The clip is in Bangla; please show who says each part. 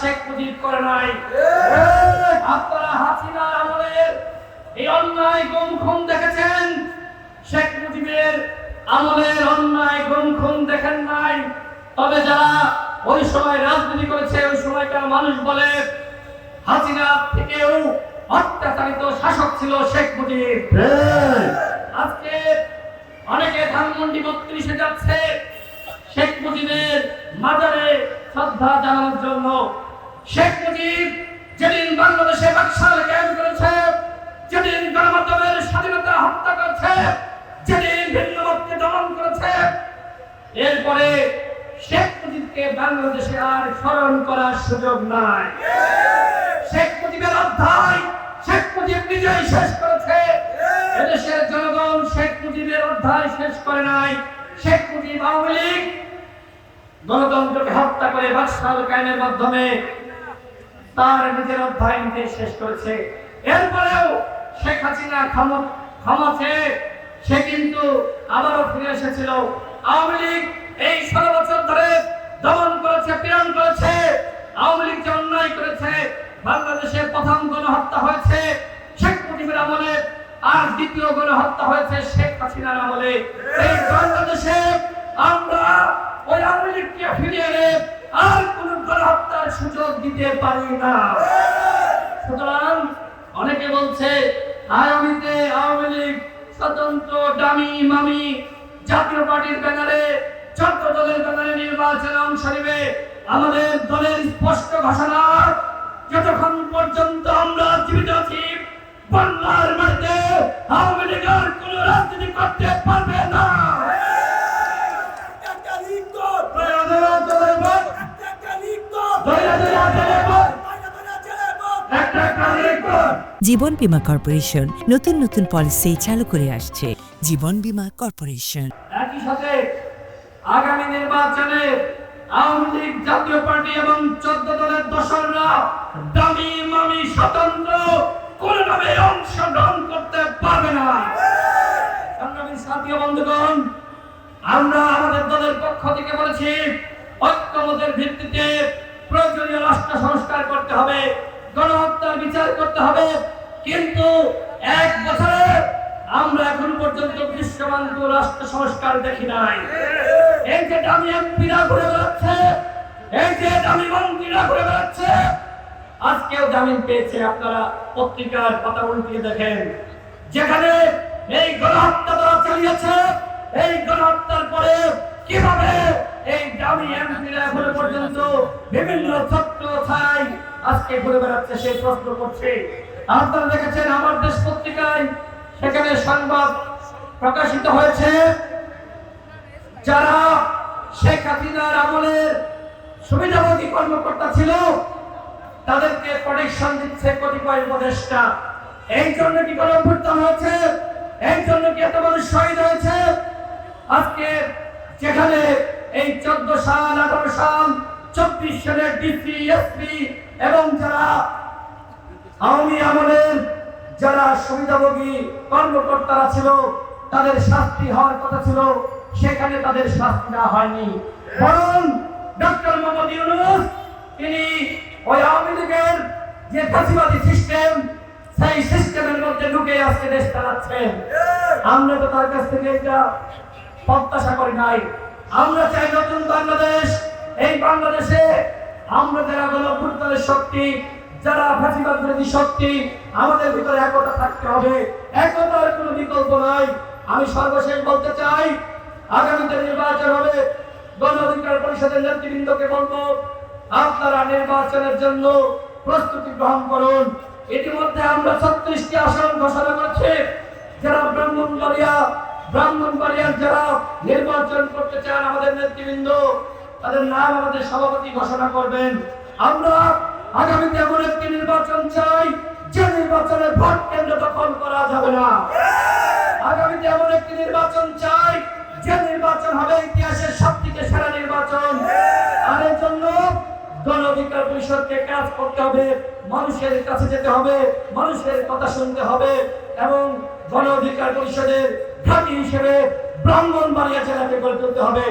Speaker 1: শেখ মুজিব করে নাই। আপনারা হাসিনা আমলের এই অন্যায় গুম খুন দেখেছেন? শেখ মুজিবের আমলের অন্যায় গুম খুন দেখেন নাই। তবে যারা ওই সময় রাজনীতি করেছে, ওই সময়কার মানুষ বলে, হাসিনা থেকেও অত্যাচারিত শাসক ছিল শেখ মুজিব। আজকে অনেকে ধানমন্ডি বত্রিশে যাচ্ছে। শেখ মুজিবের মাজারে শ্রদ্ধা জানানোর জন্য শেখ মুজিব যেদিন বাংলাদেশে বাকশাল ক্যাম্প করেছে, যেদিন গণমাধ্যমের স্বাধীনতা হত্যা করেছে, যেদিন ভিন্ন মতকে দমন করেছে, এরপরে শেখ মুজিবকে বাংলাদেশে আর স্মরণ করার সুযোগ নাই। শেখ মুজিবের অধ্যায়, শেখ মুজিব নিজেই শেষ করেছে। এদেশের জনগণ শেখ মুজিবের অধ্যায় শেষ করে নাই। শেখ মুজিব আওয়ামী লীগ গণতন্ত্রকে হত্যা করে বাকশাল কায়েমের মাধ্যমে তার নিজের অধ্যায় নিজে শেষ করেছে। এরপরেও শেখ হাসিনা ক্ষমা চেয়ে সে কিন্তু আবারও ফিরে এসেছিল। আওয়ামী লীগ এই ষোলো বছর ধরে দমন করেছে, পীড়ন করেছে। আওয়ামী লীগ যে অন্যায় করেছে, বাংলাদেশে প্রথম গণহত্যা হয়েছে। শেখ মুজিবের আমলে আর দ্বিতীয় গণহত্যা হয়েছে শেখ হাসিনার আমলে। এই বাংলাদেশে আমরা ওই আওয়ামী লীগকে ফিরিয়ে এনে আর কোন গণহত্যার সুযোগ দিতে পারি না। সুতরাং অনেকে বলছে আগামীতে আওয়ামী লীগ স্বতন্ত্র ডামি মামি জাতীয় পার্টির ব্যানারে চট্ট দলের ব্যানারে নির্বাচনে অংশ নেবে। আমাদের দলের স্পষ্ট ঘোষণা, যতক্ষণ পর্যন্ত আমরা জীবিত আছি, বাংলার মাটিতে আওয়ামী লীগের কোন রাজনীতি করতে পারবে
Speaker 2: জীবন বীমা কর্পোরেশন নতুন নতুন পলিসি চালু করে আসছে। জীবন বীমা কর্পোরেশন।
Speaker 1: একই সাথে আগামী নির্বাচনে আওয়ামী লীগ জাতীয় পার্টি এবং চোদ্দ দলের দশররা দামি মামি স্বতন্ত্র কোন অংশগ্রহণ করতে পারবে না। সংগ্রামী সাথী বন্ধুগণ আমরা আমাদের দলের পক্ষ থেকে বলেছি ঐক্যমতের ভিত্তিতে প্রয়োজনীয় রাষ্ট্র সংস্কার করতে হবে। গণহত্যার বিচার করতে হবে। কিন্তু এক বছরে আমরা এখন পর্যন্ত দৃশ্যমান কোন রাষ্ট্র সংস্কার দেখি নাই। এই যে দামি এমপিরা ঘুরে বেড়াচ্ছে, এই যে দামি মন্ত্রীরা ঘুরে বেড়াচ্ছে, আজকেও জামিন পেয়েছে আপনারা পত্রিকার পাতা উল্টিয়ে দেখেন। যেখানে এই গণহত্যা তারা চালিয়েছে, এই গণহত্যার পরে কীভাবে এই দামি এমপিরা এখনও পর্যন্ত বিভিন্ন ছত্র ছাই আজকে ঘুরে বেড়াচ্ছে সেই প্রশ্ন করছে। আপনারা দেখেছেন আমার দেশ পত্রিকায় সেখানে সংবাদ প্রকাশিত হয়েছে, যারা শেখ হাসিনার আমলের সুবিধাভোগী কর্মকর্তা ছিল, তাদেরকে প্রোটেকশন দিচ্ছে কতিপয় উপদেষ্টা। এই জন্য কি কোনো অভ্যুত্থান হয়েছে? এই জন্য কি এত মানুষ শহীদ হয়েছে? আজকে যেখানে এই চোদ্দ সাল, আঠারো সাল চব্বিশ সালের ডিসি এসপি এবং যারা আওয়ামী আমলের যারা সুবিধাভোগী কর্মকর্তারা ছিল, তাদের শাস্তি হওয়ার কথা ছিল, সেখানে তাদের শাস্তি না হয়নি। বরং ডক্টর মোহাম্মদ ইউনুস, তিনি ওই আওয়ামী লীগের যে ফাঁসিবাদী সিস্টেম সেই সিস্টেমের মধ্যে ঢুকে আজকে দেশ চালাচ্ছেন আমরা তো তার কাছ থেকে এটা প্রত্যাশা করি নাই। আমরা চাই নতুন বাংলাদেশ এই বাংলাদেশে আমরা যারা শক্তি, যারা ফাঁসিবাদ বিরোধী শক্তি, আমাদের ভিতরে একতা থাকতে হবে। একতার কোনো বিকল্প নাই। আমি সর্বশেষ বলতে চাই, আগামীতে নির্বাচন হবে। পরিষদের নেতৃবৃন্দকে বলব, আপনারা নির্বাচনের জন্য প্রস্তুতি গ্রহণ করুন। ইতিমধ্যে আমরা ছত্রিশটি আসন ঘোষণা করেছি। যারা ব্রাহ্মণবাড়িয়া, ব্রাহ্মণবাড়িয়ার যারা নির্বাচন করতে চান আমাদের নেতৃবৃন্দ তাদের নাম আমাদের সভাপতি ঘোষণা করবেন। আমরা আগামীতে এমন একটি নির্বাচন চাই, যে নির্বাচনে ভোট কেন্দ্র দখল করা যাবে না। আগামীতে এমন একটি নির্বাচন চাই, যে নির্বাচন হবে ইতিহাসের সব থেকে সেরা নির্বাচন। আর এর জন্য গণ অধিকার পরিষদকে কাজ করতে হবে, মানুষের কাছে যেতে হবে, মানুষের কথা শুনতে হবে, এবং গণ অধিকার পরিষদের ঘাঁটি হিসেবে ব্রাহ্মণবাড়িয়া জেলাকে গড়ে তুলতে হবে।